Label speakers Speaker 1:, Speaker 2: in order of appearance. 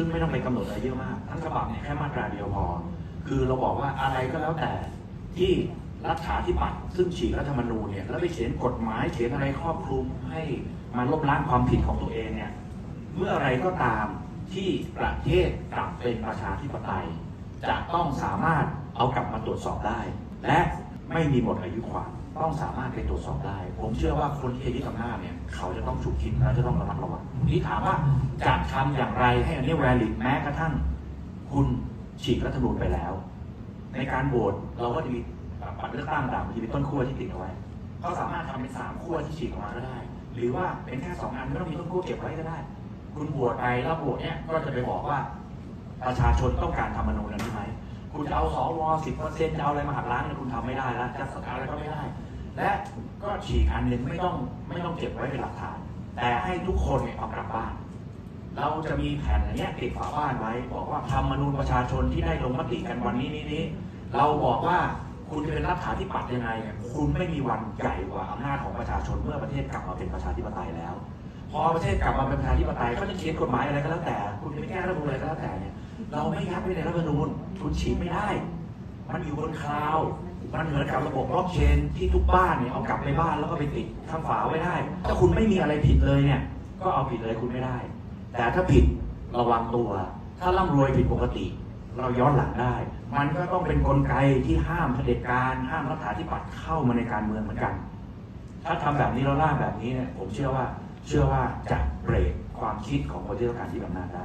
Speaker 1: ซึ่งไม่ต้องไปกำหนดอะไรเยอะมากทั้งฉบับเนี่ยแค่มาตราเดียวพอ คือเราบอกว่าอะไรก็แล้วแต่ที่รัฐาธิปัตย์ซึ่งฉีกรัฐธรรมนูญเนี่ยแล้วไปเขียนกฎหมายเขียนอะไรครอบคลุมให้มาลบล้างความผิดของตัวเองเนี่ยเมื่ออะไรก็ตามที่ประเทศกลับเป็นประชาธิปไตย จะต้องสามารถเอากลับมาตรวจสอบได้ และไม่มีหมดอายุความ ต้องสามารถไปตรวจสอบได้ ผมเชื่อว่าคนที่ยึดอำนาจเนี่ย เขาจะต้องฉุกคิดและจะต้องระมัดระวังนี่ถามว่าจะทำอย่างไรให้อันนี้แวลิดแม้กระทั่ง คุณฉีกรัฐธรรมนูญไปแล้ว ในการโหวตเราก็จะมีบัตรเลือกตั้งต่างมันจะมีต้นขั้วที่ติดเอาไว้เขาสามารถทำเป็นสามขั้วที่ฉีกออกมาก็ได้ หรือว่าเป็นแค่สองอันไม่ต้องมีต้นขั้วเก็บไว้ก็ได้ คุณโหวตไปแล้วโหวตเนี่ยก็จะไปบอกว่า ประชาชนต้องการธรรมนูญนั้นใช่ไหมคุณจะเอาสวสิบเปอร์เซ็นต์จะเอาอะไรมาหักล้างเนี่ยคุณทำไม่ได้แล้วจะสกัดอะไรก็ไม่ได้ และก็ฉีกอันหนึ่งไม่ต้องไม่ต้องเก็บไว้เป็นหลักฐาน แต่ให้ทุกคนเนี่ยเอากลับบ้าน เราจะมีแผ่นอย่างเงี้ยติดฝาบ้านไว้ บอกว่าธรรมนูญประชาชนที่ได้ลงมติกันวันนี้นี้นี้เราบอกว่าคุณจะเป็นรัฐาธิปัตย์ยังไงเนี่ยคุณไม่มีวันใหญ่กว่าอำนาจของประชาชนเมื่อประเทศกลับมาเป็นประชาธิปไตยแล้ว พอประเทศกลับมาเป็นประชาธิปไตยเขาจะเขียนกฎหมายอะไรก็แล้วแต่ คุณจะไปแก้รัฐธรรมนูญอะไรก็แล้วแต่เนี่ยเราไม่ยัดไว้ในรัฐธรรมนูญคุณฉีกไม่ได้ มันอยู่บนคลาว มันเหมือนกับระบบบล็อกเชนที่ทุกบ้านเนี่ยเอากลับไปบ้านแล้วก็ไปติดข้างฝาไว้ได้ ถ้าคุณไม่มีอะไรผิดเลยเนี่ย ก็เอาผิดเลยคุณไม่ได้ แต่ถ้าผิดระวังตัว ถ้าร่ำรวยผิดปกติ เราย้อนหลังได้ มันก็ต้องเป็นกลไกที่ห้ามเผด็จการ ห้ามรัฐาธิปัตย์เข้ามาในการเมืองเหมือนกัน ถ้าทำแบบนี้แล้วล่าแบบนี้เนี่ยผมเชื่อว่าเชื่อว่าจะเบรกความคิดของคนที่ต้องการที่อำนาจได้